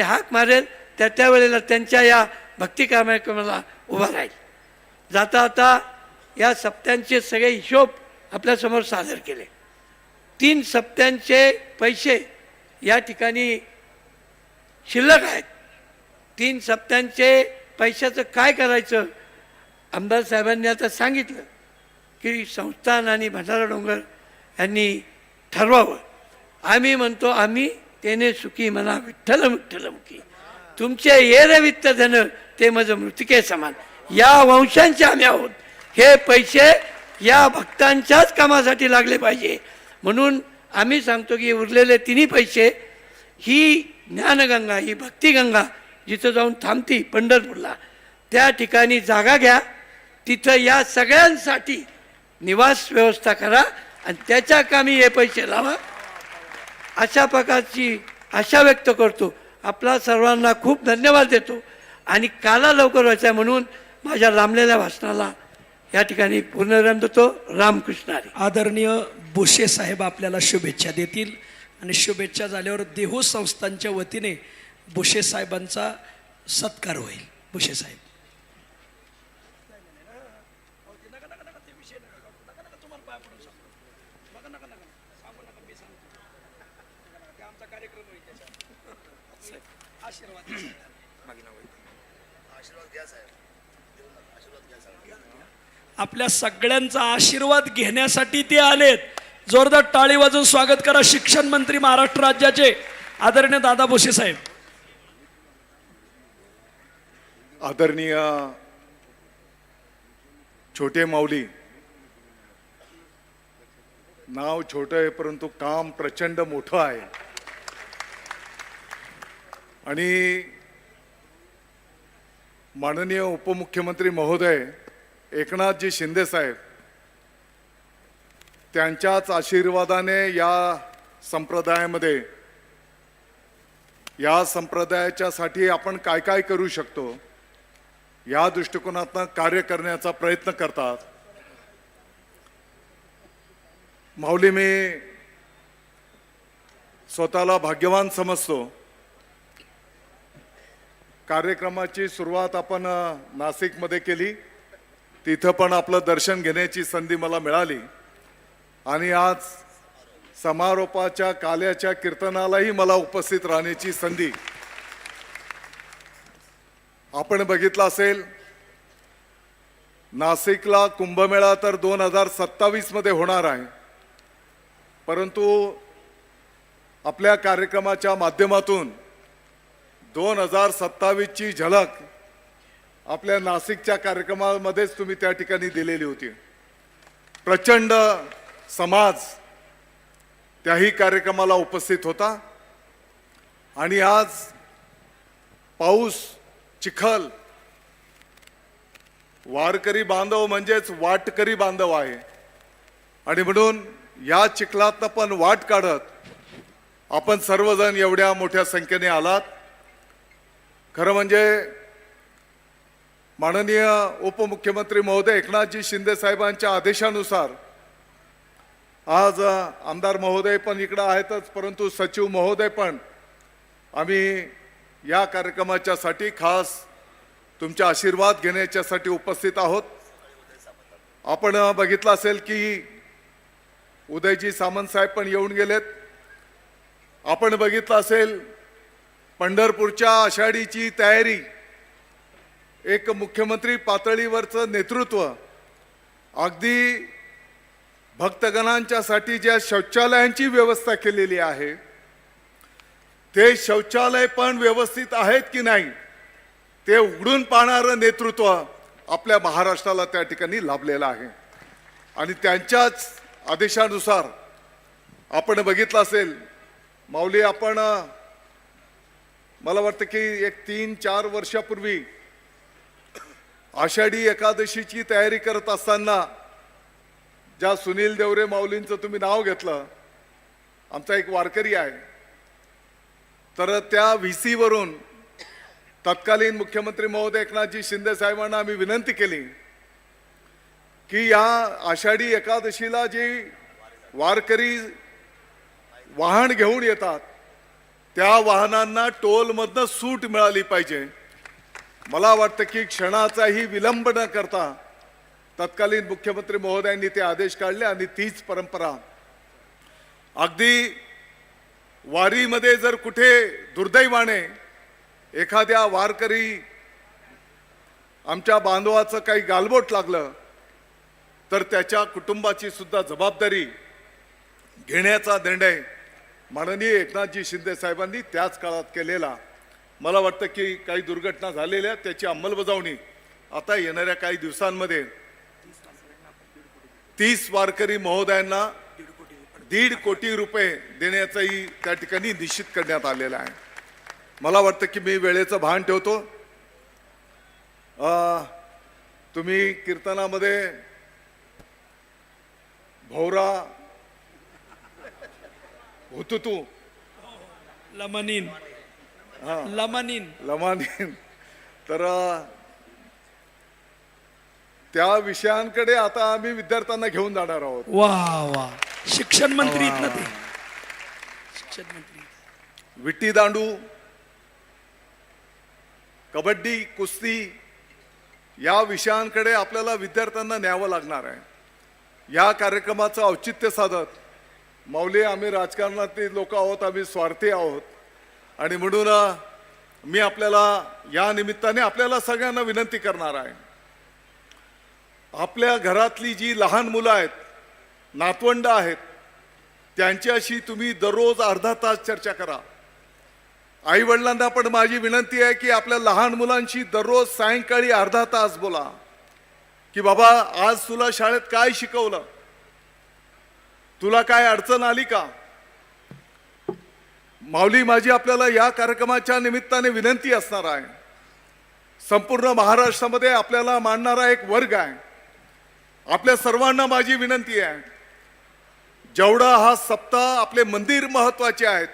हाक मारेल त्या त्यावेळेला त्यांच्या या भक्ती कार्यक्रमाला उभा राहील. जाता आता या सप्त्यांचे सगळे हिशोब आपल्यासमोर सादर केले. तीन सप्त्यांचे पैसे या ठिकाणी शिल्लक आहेत. तीन सप्त्यांचे पैशाचं काय करायचं? आमदार साहेबांनी आता सांगितलं की संस्थान आणि भंडारा डोंगर यांनी ठरवावं. आम्ही म्हणतो आम्ही तेने सुखी म्हणा विठ्ठल विठ्ठलमुखी तुमचे ये वित्त धन ते माझं मृतिके समान. या वंशांचे आम्ही आहोत. हे पैसे या भक्तांच्याच कामासाठी लागले पाहिजे. म्हणून आम्ही सांगतो की उरलेले तिन्ही पैसे ही ज्ञानगंगा ही भक्तिगंगा जिथं जाऊन थांबती पंढरपूरला त्या ठिकाणी जागा घ्या. तिथं या सगळ्यांसाठी निवास व्यवस्था करा आणि त्याच्या कामी हे पैसे लावा. अशा प्रकारची आशा व्यक्त करतो. आपला सर्वांना खूप धन्यवाद देतो. आणि काला लवकर व्हायचा म्हणून माझ्या लांबलेल्या भाषणाला या ठिकाणी पूर्णविराम देतो. रामकृष्णारी. आदरणीय बुशे साहेब आपल्याला शुभेच्छा देतील. आणि शुभेच्छा झाल्यावर देहू संस्थांच्या वतीने बुशे साहेबांचा सत्कार होईल. बुशे साहेब. आपल्या सगळ्यांचा आशीर्वाद घेण्यासाठी ते आलेत. जोरदार टाळी वाजून स्वागत करा शिक्षण मंत्री महाराष्ट्र राज्याचे आदरणीय दादा भोसे साहेब. आदरणीय छोटे माऊली नाव छोटं आहे परंतु काम प्रचंड मोठं आहे. आणि माननीय उपमुख्यमंत्री महोदय एकनाथजी शिंदे साहेब त्यांच्याच आशीर्वादाने या संप्रदायामध्ये या संप्रदायाच्यासाठी आपण काय काय करू शकतो या दृष्टिकोनातनं कार्य करण्याचा प्रयत्न करतात. माऊली मी स्वतःला भाग्यवान समजतो. कार्यक्रमाची सुरुवात आपण नाशिकमध्ये केली. तिथं पण आपलं दर्शन घेण्याची संधी मला मिळाली. आणि आज समारोपाच्या काल्याच्या कीर्तनालाही मला उपस्थित राहण्याची संधी आपण बघितलं असेल नाशिकला कुंभमेळा तर दोन हजार सत्तावीसमध्ये होणार आहे. परंतु आपल्या कार्यक्रमाच्या माध्यमातून दोन हजार सत्तावीसची झलक आपल्या नाशिकच्या कार्यक्रमामध्येच तुम्ही त्या ठिकाणी दिलेली होती. प्रचंड समाज त्याही कार्यक्रमाला उपस्थित होता. आणि आज पाऊस चिखल वारकरी बांधव म्हणजेच वाटकरी बांधव आहे. आणि म्हणून या चिखलातनं पण वाट काढत आपण सर्वजण एवढ्या मोठ्या संख्येने आलात. खरं म्हणजे माननीय उपमुख्यमंत्री महोदय एकनाथजी शिंदे साहेबांच्या आदेशानुसार आज आमदार महोदय पण इकडं आहेतच परंतु सचिव महोदय पण. आम्ही या कार्यक्रमाच्यासाठी खास तुमच्या आशीर्वाद घेण्याच्यासाठी उपस्थित आहोत. आपण बघितलं असेल की उदयजी सामंत साहेब पण येऊन गेलेत. आपण बघितलं असेल पंढरपूरच्या आषाढीची तयारी एक मुख्यमंत्री पातळीवरचं नेतृत्व अगदी भक्तगणांच्यासाठी ज्या शौचालयांची व्यवस्था केलेली आहे ते शौचालय पण व्यवस्थित आहेत की नाही ते उघडून पाहणारं नेतृत्व आपल्या महाराष्ट्राला त्या ठिकाणी लाभलेलं आहे. आणि त्यांच्याच आदेशानुसार आपण बघितलं असेल माऊली आपण मला वाटतं की एक तीन चार वर्षापूर्वी आषाढी एकादशीची तयारी करत असताना ज्या सुनील देवरे माऊलींचं तुम्ही नाव घेतलं आमचा एक वारकरी आहे. तर त्या व्ही सीवरून तत्कालीन मुख्यमंत्री महोदय एकनाथजी शिंदे साहेबांना आम्ही विनंती केली की या आषाढी एकादशीला जी वारकरी वाहन घेऊन येतात त्या वाहनांना टोलमधनं सूट मिळाली पाहिजे. मला वाटतं की क्षणाचाही विलंब न करता तत्कालीन मुख्यमंत्री महोदयांनी ते आदेश काढले आणि तीच परंपरा अगदी वारीमध्ये जर कुठे दुर्दैवाने एखाद्या वारकरी आमच्या बांधवाचं काही गालबोट लागलं तर त्याच्या कुटुंबाची सुद्धा जबाबदारी घेण्याचा निर्णय माननीय एकनाथजी शिंदे साहेबांनी त्याच काळात केलेला. मला वाटतं की काही दुर्घटना झालेल्या त्याची अंमलबजावणी आता येणाऱ्या काही दिवसांमध्ये तीस वारकरी महोदयांना दीड कोटी रुपये देण्याचाही त्या ठिकाणी निश्चित करण्यात आलेला आहे. मला वाटतं की मी वेळेचं भान ठेवतो. तुम्ही कीर्तनामध्ये भोवरा हुतुतू लमनीन. लमनीन. लमानीन. तर त्या विषयांकडे आता आम्ही विद्यार्थ्यांना घेऊन जाणार आहोत. वा वा. शिक्षण मंत्री आहेत ना ते. शिक्षण मंत्री. विट्टी दांडू कबड्डी कुस्ती या विषयांकडे आपल्याला विद्यार्थ्यांना न्यावं लागणार आहे. या कार्यक्रमाचं औचित्य साधत माऊली आम्ही राजकारणातली लोक आहोत आम्ही स्वार्थी आहोत. आणि म्हणून मी आपल्याला या निमित्ताने आपल्याला सगळ्यांना विनंती करणार आहे. आपल्या घरातली जी लहान मुलं आहेत नातवंड आहेत त्यांच्याशी तुम्ही दररोज अर्धा तास चर्चा करा. आई वडिलांना पण माझी विनंती आहे की आपल्या लहान मुलांशी दररोज सायंकाळी अर्धा तास बोला. की बाबा आज तुला शाळेत काय शिकवलं? तुला काय अडचण आली का? माऊली माझी आपल्याला या कार्यक्रमाच्या निमित्ताने विनंती असणार आहे. संपूर्ण महाराष्ट्रामध्ये आपल्याला मांडणारा एक वर्ग आहे. आपल्या सर्वांना माझी विनंती आहे. जेवढा हा सप्ताह आपले मंदिर महत्त्वाचे आहेत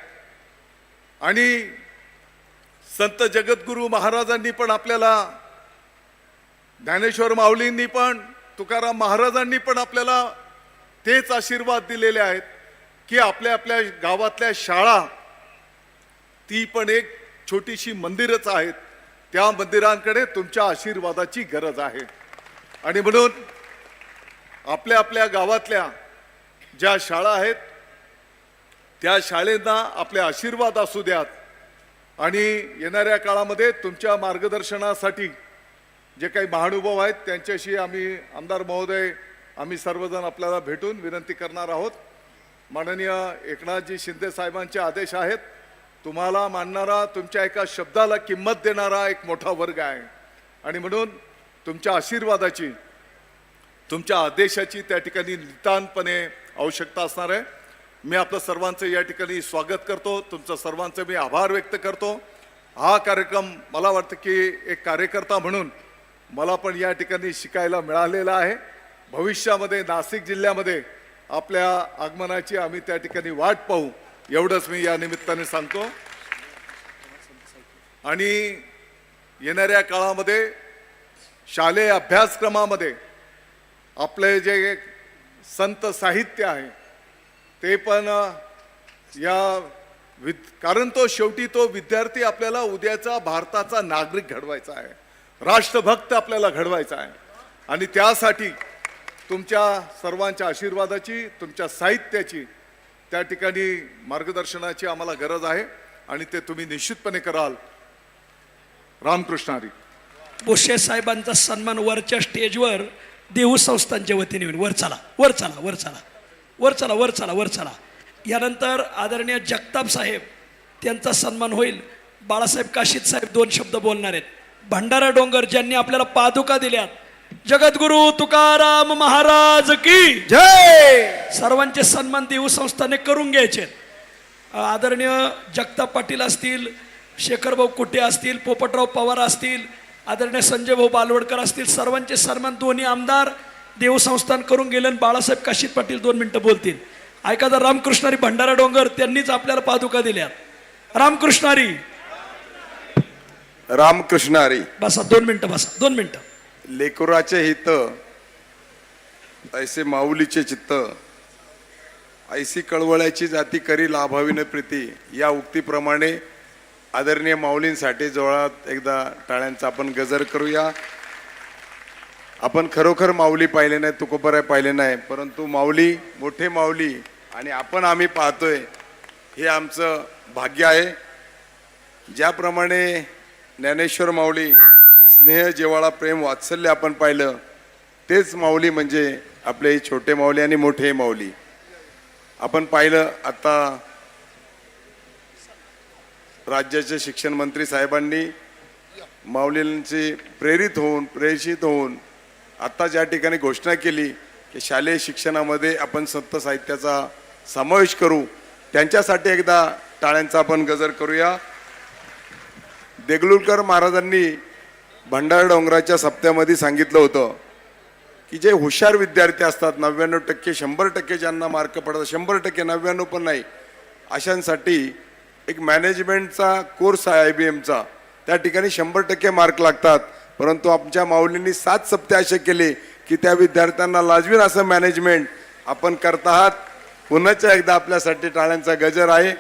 आणि संत जगद्गुरू महाराजांनी पण आपल्याला ज्ञानेश्वर माऊलींनी पण तुकाराम महाराजांनी पण आपल्याला तेच आशीर्वाद दिलेले आहेत की आपल्या आपल्या गावातल्या शाळा ती पण एक छोटीशी मंदिरच आहेत. त्या मंदिरांकडे तुमच्या आशीर्वादाची गरज आहे. आणि म्हणून आपल्या आपल्या गावातल्या ज्या शाळा आहेत त्या शाळेंना आपले आशीर्वाद असू द्यात. आणि येणाऱ्या काळामध्ये तुमच्या मार्गदर्शनासाठी जे काही महानुभाव आहेत त्यांच्याशी आम्ही आमदार महोदय आम्ही सर्वजण आपल्याला भेटून विनंती करणार आहोत. माननीय एकनाथजी शिंदे साहेबांचे आदेश आहेत. तुम्हाला मानणारा तुमच्या एका शब्दाला किंमत देणारा एक मोठा वर्ग आहे. आणि म्हणून तुमच्या आशीर्वादाची तुमच्या आदेशाची त्या ठिकाणी नितांतपणे आवश्यकता असणार आहे. मी आपलं सर्वांचं या ठिकाणी स्वागत करतो. तुमचं सर्वांचं मी आभार व्यक्त करतो. हा कार्यक्रम मला वाटतं की एक कार्यकर्ता म्हणून मला पण या ठिकाणी शिकायला मिळालेला आहे. भविष्यामध्ये नाशिक जिल्ह्यामध्ये आपल्या आगमनाची आम्ही त्या ठिकाणी वाट पाहू. एवढंच मी या निमित्ताने सांगतो. आणि येणाऱ्या काळामध्ये शालेय अभ्यासक्रमामध्ये आपले जे संत साहित्य आहे ते पण या विद कारण तो शेवटी तो विद्यार्थी आपल्याला उद्याचा भारताचा नागरिक घडवायचा आहे. राष्ट्रभक्त आपल्याला घडवायचा आहे. आणि त्यासाठी तुमच्या सर्वांच्या आशीर्वादाची तुमच्या साहित्याची त्या ठिकाणी मार्गदर्शनाची आम्हाला गरज आहे आणि ते तुम्ही निश्चितपणे कराल. रामकृष्णारी. बोशे साहेबांचा सन्मान वरच्या स्टेजवर देऊ संस्थांच्या वतीने होईल. वर चला वर चला वर चला वर चला वर चला वर चला. यानंतर आदरणीय जगताप साहेब त्यांचा सन्मान होईल. बाळासाहेब काशीद साहेब दोन शब्द बोलणार आहेत. भंडारा डोंगर ज्यांनी आपल्याला पादुका दिल्यात जगद्गुरु तुकाराम महाराज की जय! सर्वांचे सन्मान देऊ संस्थाने करून घ्यायचे. आदरणीय जगताप पाटील असतील शेखरभाऊ कुटे असतील पोपटराव पवार असतील आदरणीय संजय भाऊ बालवडकर असतील सर्वांचे सन्मान दोन्ही आमदार देव संस्थान करून गेले आणि बाळासाहेब काशीद पाटील दोन मिनिटं बोलतील. ऐका जर रामकृष्णारी भंडारा डोंगर त्यांनीच आपल्याला पादुका दिल्या. रामकृष्णारी. रामकृष्णारी. बसा दोन मिनिटं बसा दोन मिनिटं. लेकुराचे हित ऐसे माऊलीचे चित्त ऐसी कळवळ्याची जाती करी लाभावीन प्रीती या उक्तीप्रमाणे आदरणीय माऊलींसाठी जोळात एकदा टाळ्यांचा आपण गजर करूया. आपण खरोखर माऊली पाहिले नाही तुकोबराय पाहिले नाही परंतु माऊली मोठे माऊली आणि आपण आम्ही पाहतोय हे आमचं भाग्य आहे. ज्याप्रमाणे ज्ञानेश्वर माऊली स्नेह जिव्हाळा प्रेम वात्सल्य आपण पाहिलं तेच माऊली म्हणजे आपले छोटे माऊली आणि मोठे माऊली. आपण पाहिलं आता राज्याचे शिक्षण मंत्री साहेबांनी माऊलींची प्रेरित होऊन प्रेषित होऊन आता ज्या ठिकाणी घोषणा केली की शालेय शिक्षणामध्ये आपण संत साहित्याचा समावेश करू त्यांच्यासाठी एकदा टाळ्यांचा आपण गजर करूया. देगलूरकर महाराजांनी भंडार डोंगराच्या सप्त्यामध्ये सांगितलं होतं की जे हुशार विद्यार्थी असतात नव्याण्णव टक्के शंभर टक्के ज्यांना मार्क पडतात शंभर टक्के नव्याण्णव पण नाही अशांसाठी एक मॅनेजमेंटचा कोर्स आहे आय बी एमचा त्या ठिकाणी शंभर टक्के मार्क लागतात. परंतु आमच्या माऊलींनी सात सप्ते असे केले की त्या विद्यार्थ्यांना लाजवीन असं मॅनेजमेंट आपण करत आहात. पुन्हाच्या एकदा आपल्यासाठी टाळ्यांचा गजर आहे.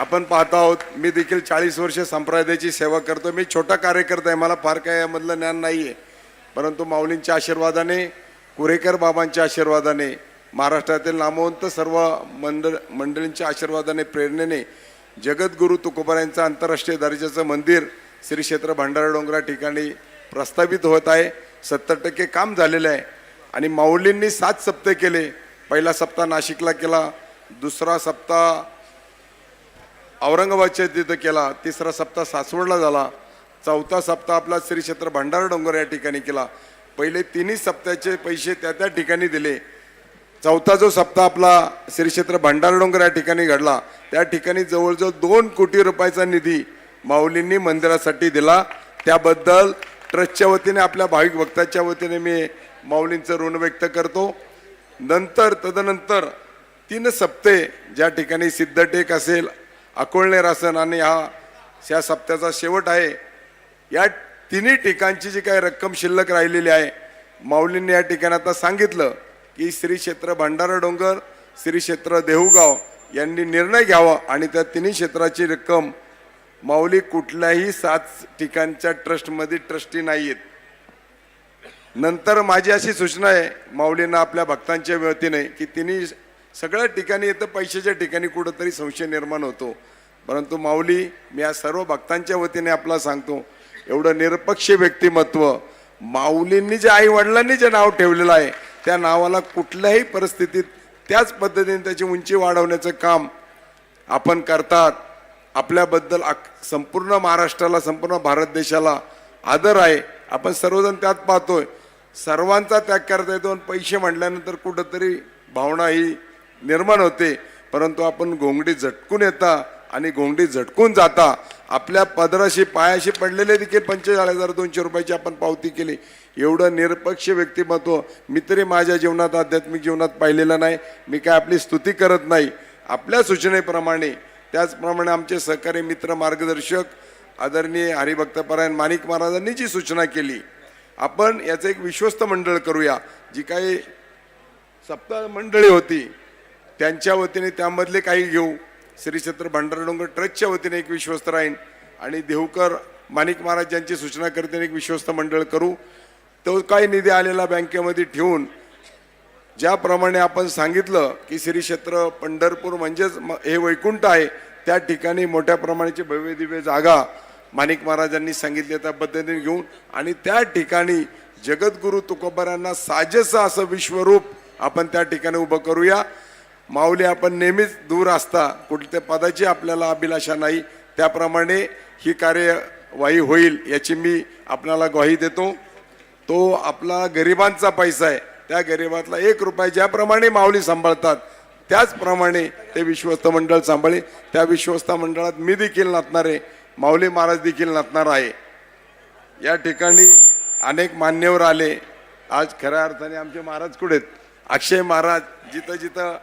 आपण पाहत आहोत मी देखील चाळीस वर्ष संप्रदायाची सेवा करतो मी छोटा कार्यकर्ता आहे मला फार काय यामधलं ज्ञान नाही आहे परंतु माऊलींच्या आशीर्वादाने कुरेकर बाबांच्या आशीर्वादाने महाराष्ट्रातील नामवंत सर्व मंडळ मंडळींच्या आशीर्वादाने प्रेरणेने जगद्गुरू तुकोबारायांचं आंतरराष्ट्रीय दर्जाचं मंदिर श्री क्षेत्र भंडारा डोंगरा ठिकाणी प्रस्तावित होत आहे. सत्तर टक्के काम झालेलं आहे. आणि माऊलींनी सात सप्ते केले. पहिला सप्ताह नाशिकला केला दुसरा सप्ताह औरंगाबादच्या तिथं केला तिसरा सप्ताह सासवडला झाला चौथा सप्ताह आपला श्री क्षेत्र भंडारा डोंगर या ठिकाणी केला. पहिले तिन्ही सप्त्याचे पैसे त्या त्या ठिकाणी दिले. चौथा जो सप्ताह आपला श्री क्षेत्र भंडारा डोंगर या ठिकाणी घडला त्या ठिकाणी जवळजवळ दोन कोटी रुपयाचा निधी माऊलींनी मंदिरासाठी दिला. त्याबद्दल ट्रस्टच्या वतीने आपल्या भाविक भक्ताच्या वतीने मी माऊलींचं ऋण व्यक्त करतो. नंतर तदनंतर तीन सप्ते ज्या ठिकाणी सिद्धटेक असेल अकोळणे रासन आणि हा या सप्त्याचा शेवट आहे. या तिन्ही ठिकाणची जी काही रक्कम शिल्लक राहिलेली आहे माऊलींनी या ठिकाणी आता सांगितलं की श्री क्षेत्र भंडारा डोंगर श्री क्षेत्र देहूगाव यांनी निर्णय घ्यावा आणि त्या तिन्ही क्षेत्राची रक्कम माऊली कुठल्याही सात ठिकाणच्या ट्रस्टमध्ये ट्रस्टी नाही आहेत नंतर माझी अशी सूचना आहे माऊलींना आपल्या भक्तांच्या वतीने की तिन्ही सगळ्या ठिकाणी येतं पैशाच्या ठिकाणी कुठंतरी संशय निर्माण होतो. परंतु माऊली मी या सर्व भक्तांच्या वतीने आपला सांगतो एवढं निरपक्ष व्यक्तिमत्व माऊलींनी जे आई वडिलांनी जे नाव ठेवलेलं आहे त्या नावाला कुठल्याही परिस्थितीत त्याच पद्धतीने त्याची उंची वाढवण्याचं काम आपण करतात. आपल्याबद्दल अक- संपूर्ण महाराष्ट्राला संपूर्ण भारत देशाला आदर आहे. आपण सर्वजण त्यात पाहतोय. सर्वांचा त्याग करता येतो आणि पैसे म्हटल्यानंतर कुठंतरी भावना ही निर्माण होते. परंतु आपण घोंगडी झटकून येता आणि घोंगडी झटकून जाता आपल्या पदराशी पायाशी पडलेले देखील पंचेचाळीस हजार दोनशे रुपयाची आपण पावती केली. एवढं निरपक्ष व्यक्तिमत्व मी तरी माझ्या जीवनात आध्यात्मिक जीवनात पाहिलेलं नाही. मी काय आपली स्तुती करत नाही. आपल्या सूचनेप्रमाणे त्याचप्रमाणे आमचे सहकारी मित्र मार्गदर्शक आदरणीय हरिभक्तपरायण माणिक महाराजांनी जी सूचना केली आपण याचं एक विश्वस्त मंडळ करूया. जी काही सप्ताह मंडळी होती त्यांच्या वतीने त्यामधले काही घेऊ. श्री छत्र भंडारडोंगर ट्रस्टच्या वतीने एक विश्वस्त राहीन. आणि देहूकर माणिक महाराज यांची सूचना करते एक विश्वस्त मंडळ करू. तो काही निधी आलेला बँकेमध्ये ठेवून ज्याप्रमाणे आपण सांगितलं की श्री क्षेत्र पंढरपूर म्हणजेच हे वैकुंठ आहे त्या ठिकाणी मोठ्या प्रमाणाची भव्य दिव्य जागा माणिक महाराजांनी सांगितली त्या पद्धतीने घेऊन. आणि त्या ठिकाणी जगद्गुरू तुकोबारांना साजेसं असं विश्वरूप आपण त्या ठिकाणी उभं करूया. माऊली आपण नेहमीच दूर असता. कुठल्या पदाची आपल्याला अभिलाषा नाही. त्याप्रमाणे ही कार्यवाही होईल याची मी आपल्याला ग्वाही देतो. तो आपला गरिबांचा पैसा आहे. त्या गरिबातला एक रुपया ज्याप्रमाणे माऊली सांभाळतात त्याचप्रमाणे ते विश्वस्त मंडळ सांभाळे. त्या विश्वस्त मंडळात मी देखील नाचणार आहे. माऊली महाराज देखील नाचणार आहे. या ठिकाणी अनेक मान्यवर आले. आज खऱ्या अर्थाने आमचे महाराज कुठे आहेत? अक्षय महाराज जिथं जिथं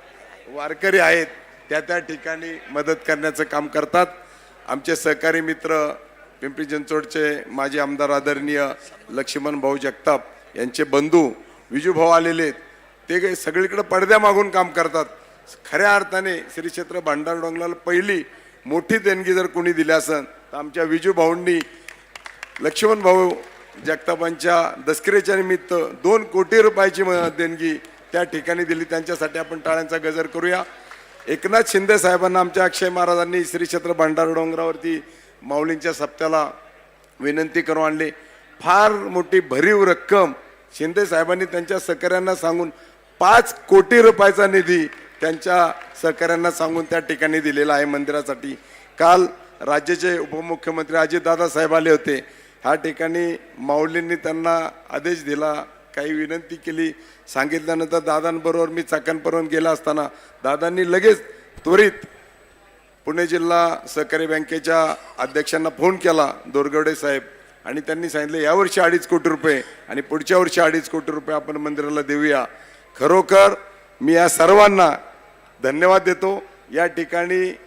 वारकरी आहेत त्या त्या ठिकाणी मदत करण्याचं काम करतात. आमचे सहकारी मित्र पिंपरी चिंचवडचे माजी आमदार आदरणीय लक्ष्मण भाऊ जगताप यांचे बंधू विजूभाऊ आलेले आहेत. ते काही सगळीकडे पडद्यामागून काम करतात. खऱ्या अर्थाने श्री क्षेत्र भांडार डोंगराला पहिली मोठी देणगी जर कोणी दिली असेल तर आमच्या विजू भाऊंनी लक्ष्मण भाऊ जगतापांच्या दसकरेच्या निमित्त दोन कोटी रुपयाची देणगी त्या ठिकाणी दिली. त्यांच्यासाठी आपण टाळ्यांचा गजर करूया. एकनाथ शिंदे साहेबांना आमच्या अक्षय महाराजांनी श्री क्षेत्र भंडार डोंगरावरती माऊलींच्या सप्त्याला विनंती करून आणली. फार मोठी भरीव रक्कम शिंदे साहेबांनी त्यांच्या सहकाऱ्यांना सांगून पाच कोटी रुपयाचा निधी त्यांच्या सहकाऱ्यांना सांगून त्या ठिकाणी दिलेला आहे मंदिरासाठी. काल राज्याचे उपमुख्यमंत्री अजितदादा साहेब आले होते. ह्या ठिकाणी माऊलींनी त्यांना आदेश दिला. काही विनंती केली. सांगितल्यानंतर दादांबरोबर मी चाकणपर्यंत गेला असताना दादांनी लगेच त्वरित पुणे जिल्हा सहकारी बँकेच्या अध्यक्षांना फोन केला दोरगवडे साहेब. आणि त्यांनी सांगितलं यावर्षी अडीच कोटी रुपये आणि पुढच्या वर्षी अडीच कोटी रुपये आपण मंदिराला देऊया. खरोखर मी या सर्वांना धन्यवाद देतो. या ठिकाणी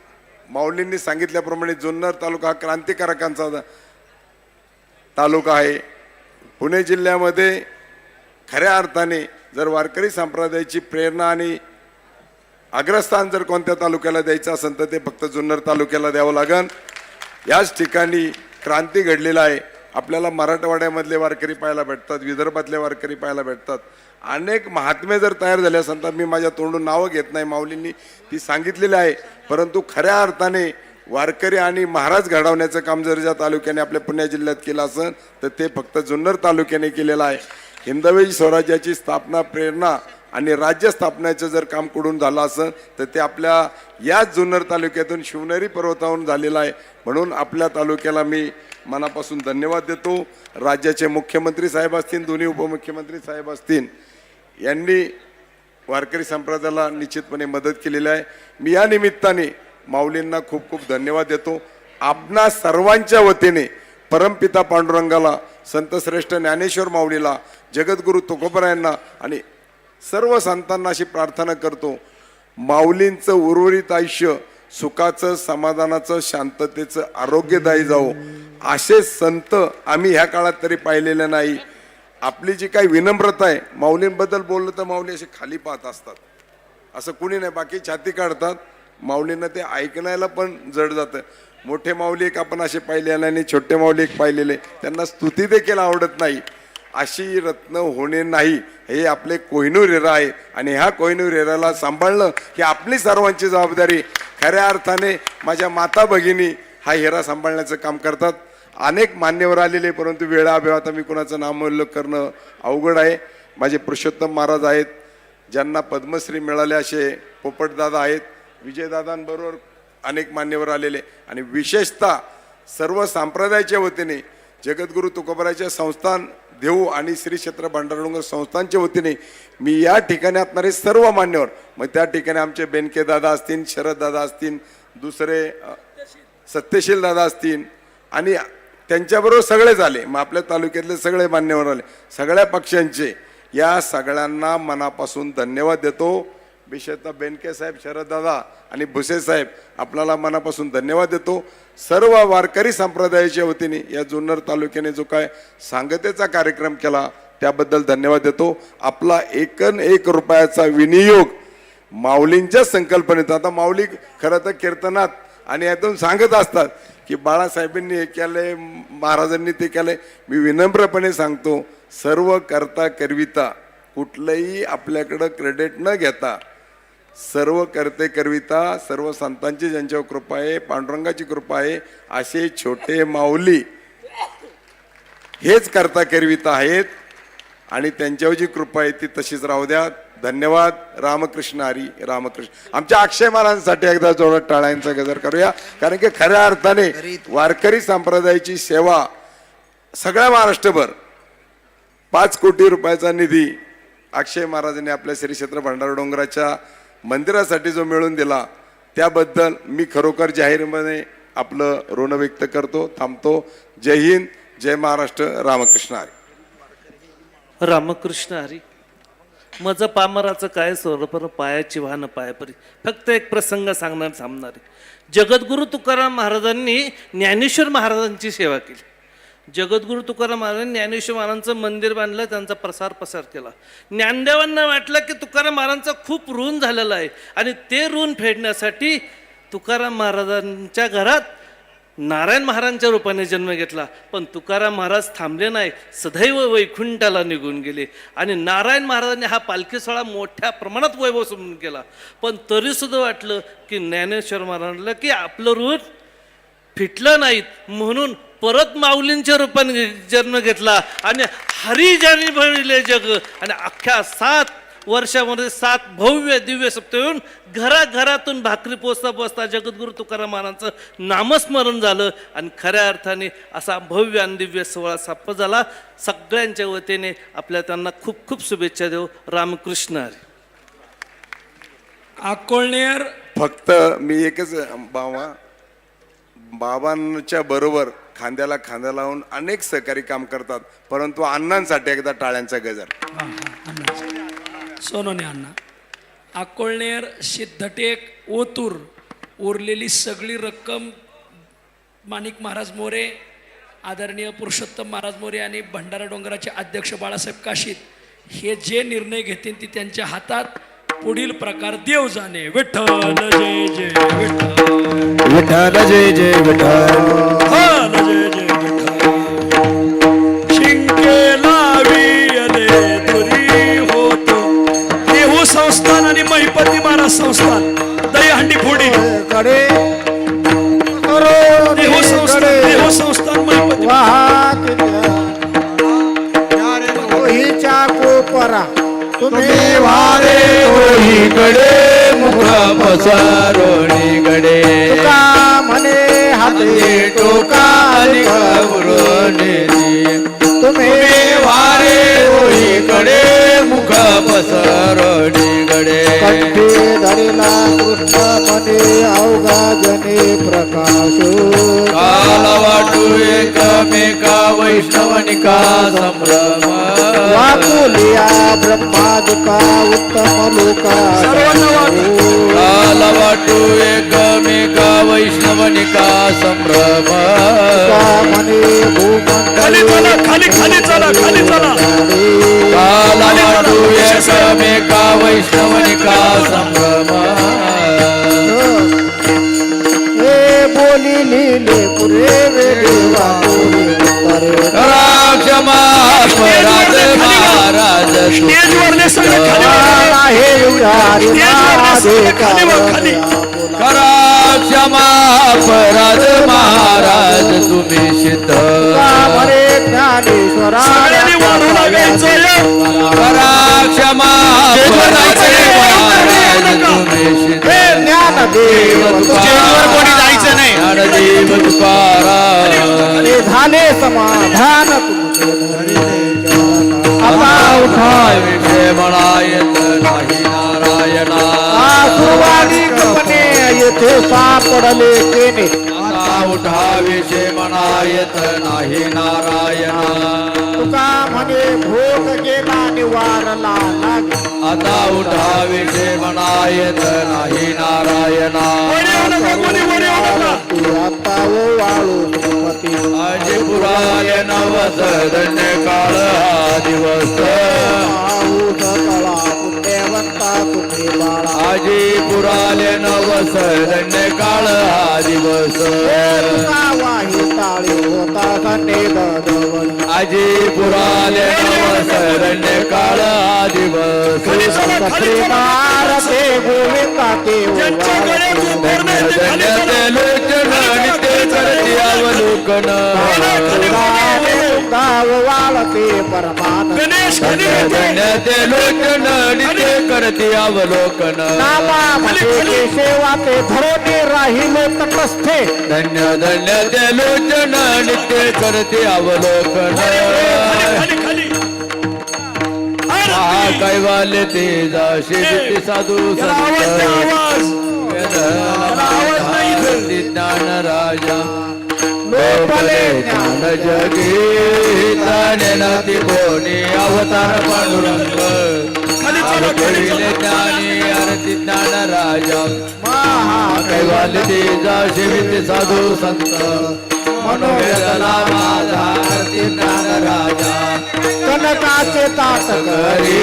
माऊलींनी सांगितल्याप्रमाणे जुन्नर तालुका हा क्रांतिकारकांचा तालुका आहे. पुणे जिल्ह्यामध्ये खऱ्या अर्थाने जर वारकरी संप्रदायाची प्रेरणा आणि अग्रस्थान जर कोणत्या तालुक्याला द्यायचं असेल तर ते फक्त जुन्नर तालुक्याला द्यावं लागन. याच ठिकाणी क्रांती घडलेला आहे. आपल्याला मराठवाड्यामधले वारकरी पाहायला भेटतात विदर्भातले वारकरी पाहायला भेटतात. अनेक महात्मे जर तयार झाले असेल तर मी माझ्या तोंडून नावं घेत नाही माऊलींनी ती सांगितलेली आहे. परंतु खऱ्या अर्थाने वारकरी आणि महाराज घडवण्याचं काम जर ज्या तालुक्याने आपल्या पुणे जिल्ह्यात केलं असेल तर ते फक्त जुन्नर तालुक्याने केलेलं आहे. हिंदवी स्वराज्याची स्थापना प्रेरणा आणि राज्य स्थापनेचं जर काम कुठून झालं असेल तर ते आपल्या याच जुन्नर तालुक्यातून शिवनेरी पर्वतावरून झालेलं आहे. म्हणून आपल्या तालुक्याला मी मनापासून धन्यवाद देतो. राज्याचे मुख्यमंत्री साहेब असतील दोन्ही उपमुख्यमंत्री साहेब असतील यांनी वारकरी संप्रदायाला निश्चितपणे मदत केलेली आहे. मी या निमित्ताने माऊलींना खूप खूप धन्यवाद देतो. आपणा सर्वांच्या वतीने परमपिता पांडुरंगाला संतश्रेष्ठ ज्ञानेश्वर माऊलीला जगद्गुरू तुकोबरायांना आणि सर्व संतांना अशी प्रार्थना करतो. माऊलींचं उर्वरित आयुष्य सुखाचं समाधानाचं शांततेचं आरोग्यदायी जावो. असे संत आम्ही ह्या काळात तरी पाहिलेले नाही. आपली जी काही विनम्रता आहे माऊलींबद्दल बोललं तर माऊली असे खाली पाहत असतात. असं कुणी नाही बाकी छाती काढतात. माऊलींना ते ऐकण्याला पण जड जातं. मोठे माऊली एक आपण असे पाहिलेले आणि छोटे माऊलिक पाहिलेले त्यांना स्तुती देखील आवडत नाही. अशी रत्न होणे नाही हे आपले कोहिनूर हिरा आहे. आणि ह्या कोहिनूर हिराला सांभाळणं ही आपली सर्वांची जबाबदारी. खऱ्या अर्थाने माझ्या माता भगिनी हा हिरा सांभाळण्याचं काम करतात. अनेक मान्यवर आलेले परंतु वेळाअभाव मी कोणाचं नामोल्लेख करणं अवघड आहे. माझे पुरुषोत्तम महाराज आहेत ज्यांना पद्मश्री मिळाले असे पोपटदादा आहेत. विजयदादांबरोबर अनेक मान्यवर आलेले आणि विशेषतः सर्व संप्रदायाच्या वतीने जगद्गुरू तुकोबराच्या संस्थान देऊ आणि श्री क्षेत्र भांडारडोंगर संस्थांच्या वतीने मी या ठिकाणी असणारे सर्व मान्यवर मग त्या ठिकाणी आमचे बेनके दादा असतील शरद दादा असतील दुसरे सत्यशील दादा असतील आणि त्यांच्याबरोबर सगळे झाले. मग आपल्या तालुक्यातले सगळे मान्यवर आले. सगळ्या पक्षांचे या सगळ्यांना मनापासून धन्यवाद देतो. विशेषतः बेनके साहेब शरददादा आणि भुसे साहेब आपल्याला मनापासून धन्यवाद देतो. सर्व वारकरी संप्रदायाच्या वतीने या जुन्नर तालुक्याने जो काय सांगतेचा कार्यक्रम केला त्याबद्दल धन्यवाद देतो. आपला एकन एक रुपयाचा विनियोग माऊलींच्या संकल्पनेत आता माऊली खरं तर कीर्तनात आणि यातून सांगत असतात की बाळासाहेबांनी हे केलंय महाराजांनी ते केलंय. मी विनम्रपणे सांगतो सर्व करता करविता कुठलंही आपल्याकडं क्रेडिट न घेता सर्व करते करविता सर्व संतांची ज्यांच्यावर कृपा आहे पांडुरंगाची कृपा आहे असे छोटे माऊली. हेच करता करविता आहेत आणि त्यांच्यावर जी कृपा आहे ती तशीच राहू द्या. धन्यवाद. रामकृष्ण हरी रामकृष्ण. आमच्या अक्षय महाराजांसाठी एकदा जोरात टाळ्यांचा गजर करूया. कारण की खऱ्या अर्थाने वारकरी संप्रदायाची सेवा सगळ्या महाराष्ट्रभर पाच कोटी रुपयाचा निधी अक्षय महाराजांनी आपल्या श्री क्षेत्र भंडारा डोंगराच्या मंदिरासाठी जो मिळून दिला त्याबद्दल मी खरोखर जाहीरपणे आपलं ऋण व्यक्त करतो थांबतो. जय हिंद जय महाराष्ट्र रामकृष्ण हरी. रामकृष्ण हरी. माझं पामराचं काय सोरपर पायाची वाहन पायापरी. फक्त एक प्रसंग सांगणार थांबणार आहे. जगद्गुरु तुकाराम महाराजांनी ज्ञानेश्वर महाराजांची सेवा केली. जगद्गुरु तुकाराम महाराजांनी ज्ञानेश्वर महाराजांचं मंदिर बांधलं त्यांचा प्रसार प्रसार केला. ज्ञानदेवांना वाटलं की तुकाराम महाराजांचं खूप ऋण झालेलं आहे. आणि ते ऋण फेडण्यासाठी तुकाराम महाराजांच्या घरात नारायण महाराजांच्या रूपाने जन्म घेतला. पण तुकाराम महाराज थांबले नाही सदैव वैकुंठाला निघून गेले. आणि नारायण महाराजांनी हा पालखी सोहळा मोठ्या प्रमाणात वैभव समजून केला. पण तरीसुद्धा वाटलं की ज्ञानेश्वर महाराजांना की आपलं ऋण फिटलं नाहीत. म्हणून परत माऊलींच्या रूपाने जन्म घेतला आणि हरी ज्यांनी भविले जग. आणि अख्ख्या सात वर्षामध्ये सात भव्य दिव्य सप्त येऊन घराघरातून भाकरी पोचता पोचता जगद्गुरु तुकाराम महाराजांचं नामस्मरण झालं. आणि खऱ्या अर्थाने असा भव्य आणि दिव्य सोहळा साप्प झाला. सगळ्यांच्या वतीने आपल्या त्यांना खूप खूप शुभेच्छा देऊ. रामकृष्ण हरी. अकोळनेर फक्त मी एकच बाबा बाबांच्या बरोबर खांद्याला खांदा लावून अनेक सहकारी काम करतात परंतु अण्णांसाठी एकदा टाळ्यांचा गजर अण्णा. सोनोने अण्णा अकोळनेर सिद्धटेक ओतूर उरलेली सगळी रक्कम माणिक महाराज मोरे आदरणीय पुरुषोत्तम महाराज मोरे आणि भंडारा डोंगराचे अध्यक्ष बाळासाहेब काशीत हे जे निर्णय घेतील ते त्यांच्या हातात पुढील प्रकार देव जाणे विठ्ठल जय जय विठ्ठल. विठ्ठल जय जय विठ्ठल. जय जय विठ्ठल. शिंके लावियले दुरी होतो. देहू संस्थान आणि महिपती महाराज संस्थान. पसारोणीकडे तुका म्हणे हाते टोका तुम्ही वारे रोहीकडे मुख पसारोणीकडे कंठी धरिला कृष्ण म्हणे अवघा जने प्रकाश काल वाटू एकमेका वैष्णवनिका संभ्रम वाकुलिया ब्रह्मादिका उत्तम लोका काल वाटू एकमेका वैष्णवनिका संभ्रम। खाली चला खाली खाली चला खाली चला। काल वाटू एकमेका वैष्णवनिका संभ्रम। करा क्षमा अपराध महाराज तुम्ही सिद्ध. करा क्षमा महाराज तुम्ही सिद्ध ज्ञानदेव कोणी जायचं नाही ज्ञानदेव तुकाराम हे झाले समाधान आता उठाय विषय म्हणायत नाही नारायणा सुवादिकपणे येथे सापडले केने आता उठा विषय म्हणायत नाही नारायणा. तुका म्हणे भोग गेला निवारला लागे आता उठा विषय म्हणायत नाही नारायणा वर येऊ वाळू आजी नवस धन्य काळ दिवस आजी पुराले नवस धन्य काळ हा दिवस आजी पुराले नवस धन्य काळ हा दिवस खाली चला, खाली ते लोचन करते अवलोकन गणेश खाली येते. ते लोचन नित्य करते अवलोकन. सेवा ते धरोनी राहिले तटस्थे. धन्य धन्य ते लोचन नित्य करते अवलोकन. कैवाले ते जाशे ते साधू संत. आवाज आवाज. नाही इथं. ज्ञान राजा गोपले ज्ञान जगी ज्ञानेनाती कोणी अवतार पांडुरंग ज्ञानी आरती ज्ञान राजा कैवाले ते जाशे साधू संत मनोवेदना माझा करी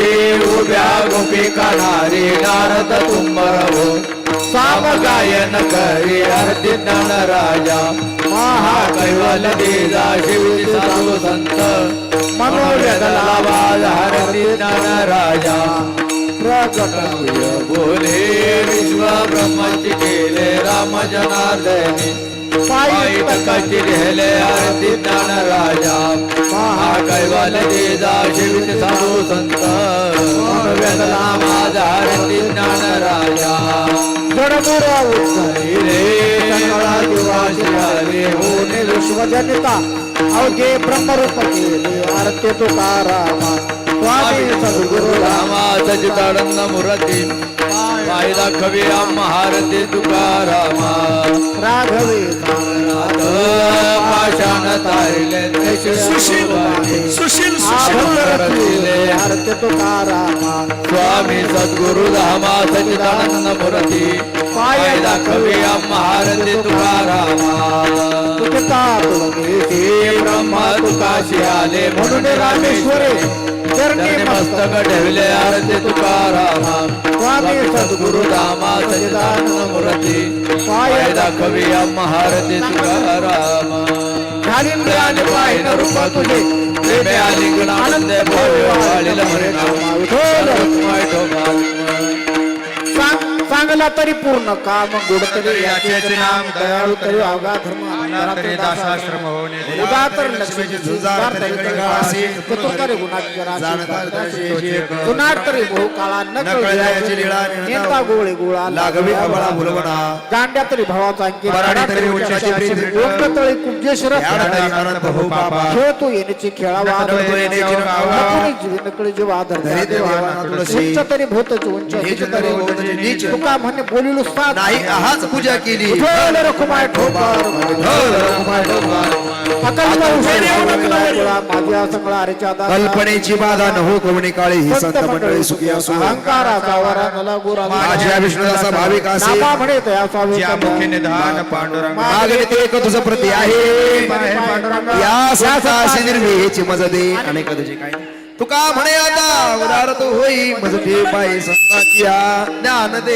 उभ्या गोपी नारी नारद तुंबरवो साम गायन करी आरती ज्ञान राजा. महाकैवल देजा शिवजी साधू संत. मनोवेदला वाज हरती राजा. प्रगट बोले विश्व ब्रह्माची केले राम जनार्दनी. पायी तकाची रेले आरती ज्ञान राजा. महाकैवाल देजा शिवित साधू संत. वेदला माझा आरती ज्ञान राजा. जडमुरा उत्तरी रे. सकाळा दिवाशी रे. होणे विश्वजनिता अवघे ब्रह्मरूप केले. आरती तुकारामा स्वामी सद्गुरु रामा. सचिदानंद मूर्ती. वायदा कवी महारती तुकारामा सुशील सुशील सुशील. हरते तुकारामा. स्वामी सद्गुरु धामा सचिदानंद मूर्ती. पायदा कवी महारती तुकारामा. ब्रह्मा तुकाशी आले म्हणून रामेश्वरे चरणी मस्तक ठेवले आरती तुकारामा. स्वामी सद्गुरु धामा सचिदानंद मूर्ती. महारती तुकारामा. आणि पाहिन रूप तुझे. आलिंगन आनंद भोवे वाळील नाम चांगला तरी पूर्ण काम गोड तरी याचे नाम दयाळू तरी अवघा धर्म तरी दासाश्रम होणे उदातर लक्ष्मीची झुंजार तरी कुतुकारी बहु काळा लीळा नेता गोळे गोळा लागवी कबळा भुलवणा गांड्या तरी भावाचा अंकित तरी उच्चाची प्रीती. कुब्जेश्वर बहु पापा. येण्याची खेळावा. नकळी जीव आदर तरी उंच नीच तरी नीच. तुका म्हणे बोलिलो साथ नाही आहाच पूजा केली. विठ्ठल रखुमाय ठोकर. विठ्ठल रखुमाय ठोकर. कल्पनेची बाधा न हो कोणी काळी ही संत मंडळी सुखी असो. अहंकाराचा वरा गुरा माझ्या विष्णुदासा भाविक असे स्वामी निधान पांडुरंग. मागणी ते एक तुझं प्रती आहे. या मज दे. अनेक तुझे काय तुका म्हणे आता? उदार तो होई. मज ठे पाय संताची ज्ञान दे.